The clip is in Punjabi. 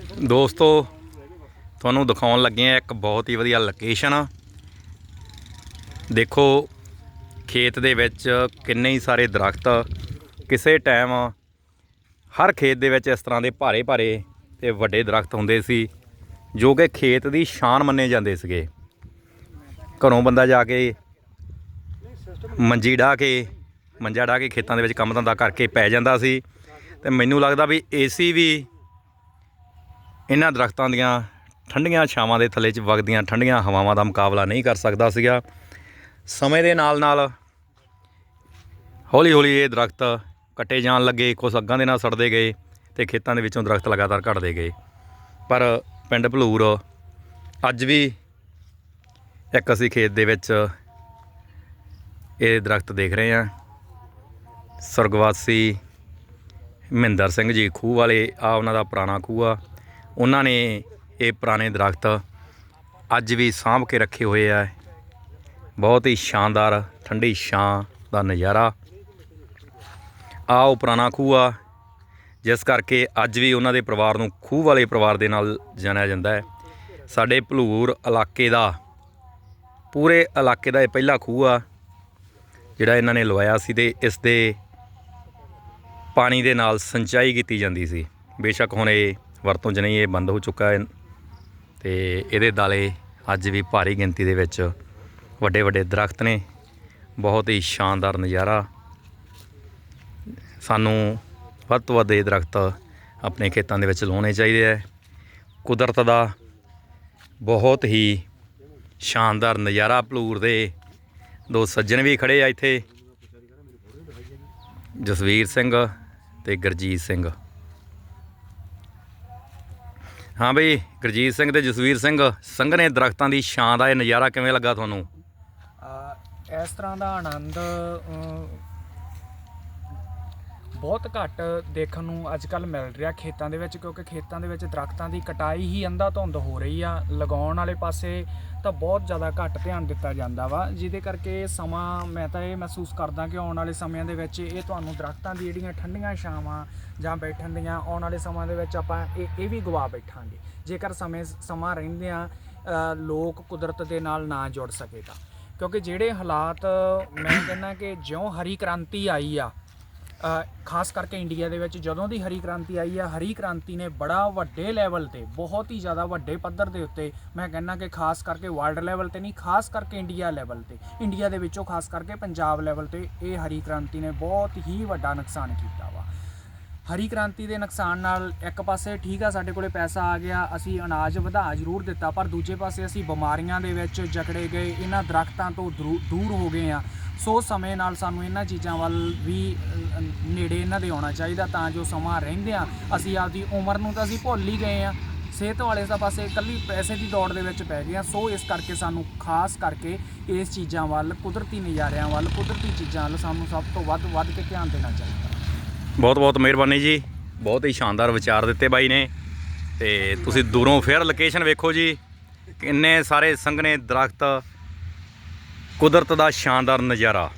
ਦੋਸਤੋ, ਤੁਹਾਨੂੰ ਦਿਖਾਉਣ ਲੱਗੇ ਆ ਇੱਕ ਬਹੁਤ ਹੀ ਵਧੀਆ ਲੋਕੇਸ਼ਨ ਦੇਖੋ, ਖੇਤ ਦੇ ਵਿੱਚ ਕਿੰਨੇ ਹੀ ਸਾਰੇ ਦਰਖਤ ਕਿਸੇ ਟਾਈਮ ਹਰ ਖੇਤ ਦੇ ਵਿੱਚ ਇਸ ਤਰ੍ਹਾਂ ਦੇ ਭਾਰੇ ਭਾਰੇ ਤੇ ਵੱਡੇ ਦਰਖਤ ਹੁੰਦੇ ਸੀ, ਜੋ ਕਿ ਖੇਤ ਦੀ ਸ਼ਾਨ ਮੰਨੇ ਜਾਂਦੇ ਸੀਗੇ। ਘਰੋਂ ਬੰਦਾ ਜਾ ਕੇ ਮੰਜੀ ਢਾ ਕੇ, ਮੰਜਾ ਢਾ ਕੇ ਖੇਤਾਂ ਦੇ ਵਿੱਚ ਕੰਮ ਧੰਦਾ ਕਰਕੇ ਪੈ ਜਾਂਦਾ ਸੀ। ਤੇ ਮੈਨੂੰ ਲੱਗਦਾ ਵੀ ਏਸੀ ਵੀ ਇਹਨਾਂ ਦਰਖਤਾਂ ਦੀਆਂ ਠੰਡੀਆਂ ਛਾਵਾਂ ਦੇ ਥੱਲੇ 'ਚ ਵਗਦੀਆਂ ਠੰਡੀਆਂ ਹਵਾਵਾਂ ਦਾ ਮੁਕਾਬਲਾ ਨਹੀਂ ਕਰ ਸਕਦਾ ਸੀਗਾ। ਸਮੇਂ ਦੇ ਨਾਲ ਨਾਲ ਹੌਲੀ ਹੌਲੀ ਇਹ ਦਰਖਤ ਕੱਟੇ ਜਾਣ ਲੱਗੇ, ਕੁਛ ਅੱਗਾਂ ਦੇ ਨਾਲ ਸੜਦੇ ਗਏ ਤੇ ਖੇਤਾਂ ਦੇ ਵਿੱਚੋਂ ਦਰਖਤ ਲਗਾਤਾਰ ਘਟਦੇ ਗਏ। ਪਰ ਪਿੰਡ ਭਲੂਰ ਅੱਜ ਵੀ ਇੱਕ ਅਸੀਂ ਖੇਤ ਦੇ ਵਿੱਚ ਇਹ ਦਰਖਤ ਦੇਖ ਰਹੇ ਹਾਂ। ਸੁਰਗਵਾਸੀ ਮਹਿੰਦਰ ਸਿੰਘ ਜੀ ਖੂਹ ਵਾਲੇ ਆ ਉਹਨਾਂ ਦਾ ਪੁਰਾਣਾ ਖੂਹ ਆ। ਉਹਨਾਂ ਨੇ ਇਹ ਪੁਰਾਣੇ ਦਰਖਤ ਅੱਜ ਵੀ ਸਾਂਭ ਕੇ ਰੱਖੇ ਹੋਏ ਆ। ਬਹੁਤ ਹੀ ਸ਼ਾਨਦਾਰ, ਠੰਡੀ ਛਾਂ ਦਾ ਨਜ਼ਾਰਾ। ਆ ਉਹ ਪੁਰਾਣਾ ਖੂਹ ਆ, ਜਿਸ ਕਰਕੇ ਅੱਜ ਵੀ ਉਹਨਾਂ ਦੇ ਪਰਿਵਾਰ ਨੂੰ ਖੂਹ ਵਾਲੇ ਪਰਿਵਾਰ ਦੇ ਨਾਲ ਜਾਣਿਆ ਜਾਂਦਾ ਹੈ। ਸਾਡੇ ਭਲੂਰ ਇਲਾਕੇ ਦਾ, ਪੂਰੇ ਇਲਾਕੇ ਦਾ ਇਹ ਪਹਿਲਾ ਖੂਹ ਆ, ਜਿਹੜਾ ਇਹਨਾਂ ਨੇ ਲਵਾਇਆ ਸੀ ਤੇ ਇਸ ਦੇ ਪਾਣੀ ਦੇ ਨਾਲ ਸਿੰਚਾਈ ਕੀਤੀ ਜਾਂਦੀ ਸੀ। ਬੇਸ਼ੱਕ ਹੁਣ ਇਹ ਵਰਤੋਂ 'ਚ ਨਹੀਂ ਇਹ ਬੰਦ ਹੋ ਚੁੱਕਾ ਹੈ। ਤੇ ਇਹਦੇ ਦਾਲੇ ਅੱਜ ਵੀ ਭਾਰੀ ਗਿਣਤੀ ਦੇ ਵਿੱਚ ਵੱਡੇ ਵੱਡੇ ਦਰਖਤ ਨੇ। ਬਹੁਤ ਹੀ ਸ਼ਾਨਦਾਰ ਨਜ਼ਾਰਾ। ਸਾਨੂੰ ਵੱਧ ਤੋਂ ਵੱਧ ਇਹ ਦਰਖਤ ਆਪਣੇ ਖੇਤਾਂ ਦੇ ਵਿੱਚ ਲਾਉਣੇ ਚਾਹੀਦੇ ਹੈ ਕੁਦਰਤ ਦਾ ਬਹੁਤ ਹੀ ਸ਼ਾਨਦਾਰ ਨਜ਼ਾਰਾ ਪਲੂਰ ਦੇ ਦੋ ਸੱਜਣ ਵੀ ਖੜੇ ਆ ਇੱਥੇ। ਜਸਵੀਰ ਸਿੰਘ ਤੇ ਗੁਰਜੀਤ ਸਿੰਘ। ਹਾਂ ਬਈ, ਗੁਰਜੀਤ ਸਿੰਘ ਤੇ ਜਸਵੀਰ ਸਿੰਘ, ਸੰਘਣੇ ਦਰਖਤਾਂ ਦੀ ਛਾਂ ਦਾ ਇਹ ਨਜ਼ਾਰਾ ਕਿਵੇਂ ਲੱਗਾ ਤੁਹਾਨੂੰ? ਇਸ ਤਰ੍ਹਾਂ ਦਾ ਆਨੰਦ ਬਹੁਤ ਘੱਟ ਦੇਖਣ ਨੂੰ ਅੱਜ ਕੱਲ ਮਿਲ ਰਿਹਾ ਖੇਤਾਂ ਦੇ ਵਿੱਚ ਕਿਉਂਕਿ ਖੇਤਾਂ ਦੇ ਵਿੱਚ ਦਰਖਤਾਂ ਦੀ ਕਟਾਈ ਹੀ ਅੰਧਾ ਧੁੰਦ ਹੋ ਰਹੀ ਆ। ਲਗਾਉਣ ਵਾਲੇ ਪਾਸੇ ਤਾਂ ਬਹੁਤ ਜ਼ਿਆਦਾ ਘੱਟ ਧਿਆਨ ਦਿੱਤਾ ਜਾਂਦਾ ਵਾ। ਜਿਹਦੇ ਕਰਕੇ ਸਮਾਂ ਮੈਂ ਤਾਂ ਇਹ ਮਹਿਸੂਸ ਕਰਦਾ ਕਿ ਆਉਣ ਵਾਲੇ ਸਮਿਆਂ ਦੇ ਵਿੱਚ ਇਹ ਤੁਹਾਨੂੰ ਦਰਖਤਾਂ ਦੀ ਜਿਹੜੀਆਂ ਠੰਡੀਆਂ ਛਾਵਾਂ ਜਾਂ ਬੈਠਣ ਦੀਆਂ ਆਉਣ ਵਾਲੇ ਸਮਾਂ ਦੇ ਵਿੱਚ ਆਪਾਂ ਇਹ ਇਹ ਵੀ ਗਵਾ ਬੈਠਾਂਗੇ। ਜੇਕਰ ਸਮੇਂ ਸਮਾਂ ਰਹਿੰਦੇ ਅ, ਲੋਕ ਕੁਦਰਤ ਦੇ ਨਾਲ ਨਾ ਜੁੜ ਸਕੇ ਤਾਂ। ਕਿਉਂਕਿ ਜਿਹੜੇ ਹਾਲਾਤ ਮੈਂ ਕਹਿੰਦਾ ਕਿ ਜਿਉਂ ਹਰੀ ਕ੍ਰਾਂਤੀ ਆਈ ਆ ਖਾਸ ਕਰਕੇ ਇੰਡੀਆ ਦੇ ਵਿੱਚ ਜਦੋਂ ਦੀ ਹਰੀ ਕ੍ਰਾਂਤੀ ਆਈ ਆ, ਹਰੀ ਕ੍ਰਾਂਤੀ ਨੇ ਬੜਾ ਵੱਡੇ ਲੈਵਲ ਤੇ, ਬਹੁਤ ਹੀ ਜ਼ਿਆਦਾ ਵੱਡੇ ਪੱਧਰ ਦੇ ਉੱਤੇ ਮੈਂ ਕਹਿੰਦਾ ਕਿ ਖਾਸ ਕਰਕੇ ਵਰਲਡ ਲੈਵਲ ਤੇ ਨਹੀਂ, ਖਾਸ ਕਰਕੇ ਇੰਡੀਆ ਲੈਵਲ ਤੇ। ਇੰਡੀਆ ਦੇ ਵਿੱਚੋਂ ਖਾਸ ਕਰਕੇ ਪੰਜਾਬ ਲੈਵਲ ਤੇ ਇਹ ਹਰੀ ਕ੍ਰਾਂਤੀ ਨੇ ਬਹੁਤ ਹੀ ਵੱਡਾ ਨੁਕਸਾਨ ਕੀਤਾ ਵਾ। ਹਰੀ ਕ੍ਰਾਂਤੀ ਦੇ ਨੁਕਸਾਨ ਨਾਲ ਇੱਕ ਪਾਸੇ ਠੀਕ ਆ, ਸਾਡੇ ਕੋਲੇ ਪੈਸਾ ਆ ਗਿਆ, ਅਸੀਂ ਅਨਾਜ ਵਧਾ ਜ਼ਰੂਰ ਦਿੱਤਾ, ਪਰ ਦੂਜੇ ਪਾਸੇ ਅਸੀਂ ਬਿਮਾਰੀਆਂ ਦੇ ਵਿੱਚ ਜਕੜੇ ਗਏ, ਇਹਨਾਂ ਦਰਖਤਾਂ ਤੋਂ ਦਰੂ- ਦੂਰ ਹੋ ਗਏ ਆ। ਸੋ ਸਮੇਂ ਨਾਲ ਸਾਨੂੰ ਇਹਨਾਂ ਚੀਜ਼ਾਂ ਵੱਲ ਵੀ ਨੇੜੇ ਇਹਨਾਂ ਦੇ ਆਉਣਾ ਚਾਹੀਦਾ ਤਾਂ ਜੋ ਸਮਾਂ ਰਹਿੰਦਿਆਂ ਅਸੀਂ ਆਪਦੀ ਉਮਰ ਨੂੰ ਤਾਂ ਅਸੀਂ ਭੁੱਲ ਹੀ ਗਏ ਆ। ਸਿਹਤ ਵਾਲੇ ਦਾ ਪਾਸੇ ਇਕੱਲੀ ਪੈਸੇ ਦੀ ਦੌੜ ਦੇ ਵਿੱਚ ਪੈ ਗਏ ਆ। ਸੋ ਇਸ ਕਰਕੇ ਸਾਨੂੰ ਖਾਸ ਕਰਕੇ ਇਸ ਚੀਜ਼ਾਂ ਵੱਲ, ਕੁਦਰਤੀ ਨਜ਼ਾਰਿਆਂ ਵੱਲ, ਕੁਦਰਤੀ ਚੀਜ਼ਾਂ ਵੱਲ ਸਾਨੂੰ ਸਭ ਤੋਂ ਵੱਧ ਵੱਧ ਕੇ ਧਿਆਨ ਦੇਣਾ ਚਾਹੀਦਾ। ਬਹੁਤ ਬਹੁਤ ਮਿਹਰਬਾਨੀ ਜੀ। ਬਹੁਤ ਹੀ ਸ਼ਾਨਦਾਰ ਵਿਚਾਰ ਦਿੱਤੇ ਬਾਈ ਨੇ। ਤੇ ਤੁਸੀਂ ਦੂਰੋਂ ਫੇਰ ਲੋਕੇਸ਼ਨ ਵੇਖੋ ਜੀ। ਕਿੰਨੇ ਸਾਰੇ ਸੰਘਣੇ ਦਰਖਤ ਕੁਦਰਤ ਦਾ ਸ਼ਾਨਦਾਰ ਨਜ਼ਾਰਾ।